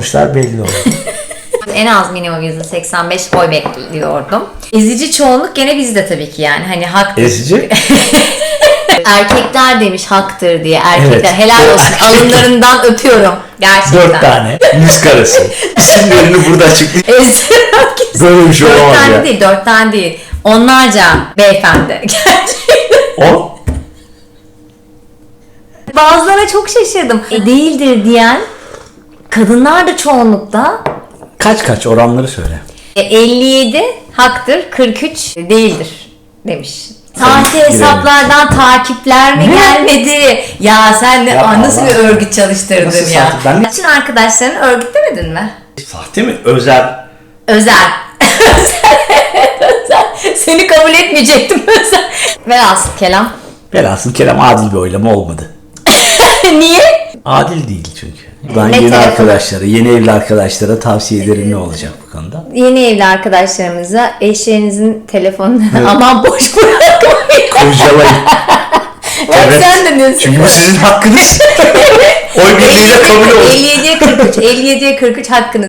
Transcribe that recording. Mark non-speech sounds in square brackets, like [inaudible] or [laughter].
Sonuçlar belli oldu. [laughs] En az minimum %85 oy bekliyordum. Ezici çoğunluk gene bizde tabii ki yani. Hani haktır. Ezici. [laughs] Erkekler demiş haktır diye. Erkekler Evet. helal olsun. Alınlarından [laughs] öpüyorum. Gerçekten. Dört tane. Yüz karası. İsimlerini burada açıklayayım. Böyle bir şey dört olamaz tane ya. değil, dört tane değil. Onlarca beyefendi. Gerçekten. O Bazılarına çok şaşırdım. E, değildir diyen kadınlar da çoğunlukta kaç kaç oranları söyle. E, 57 haktır, 43 değildir demiş. Sahte Girelim. hesaplardan takipler mi gelmedi? Ya sen de Ya Aa, nasıl bir Allah. örgüt çalıştırdın Nasıl ya? sahte? Ben- Bütün arkadaşların örgütlemedin mi? Sahte mi? Özel. Özel. [laughs] Özel. Seni kabul etmeyecektim özel. Velhasıl kelam. Velhasıl kelam adil bir oylama olmadı. [laughs] Niye? Adil değil çünkü. Ben yeni arkadaşlara, yeni evli arkadaşlara tavsiye ederim ne olacak bu konuda? Yeni evli arkadaşlarımıza eşlerinizin telefonunu [laughs] aman boş bırakmayın. Kurcalayın. [laughs] Bak sen de diyorsun. Çünkü bu sizin hakkınız. [laughs] Oy birliğiyle kabul oldu. 57'ye 43. 57'ye 43 hakkınız.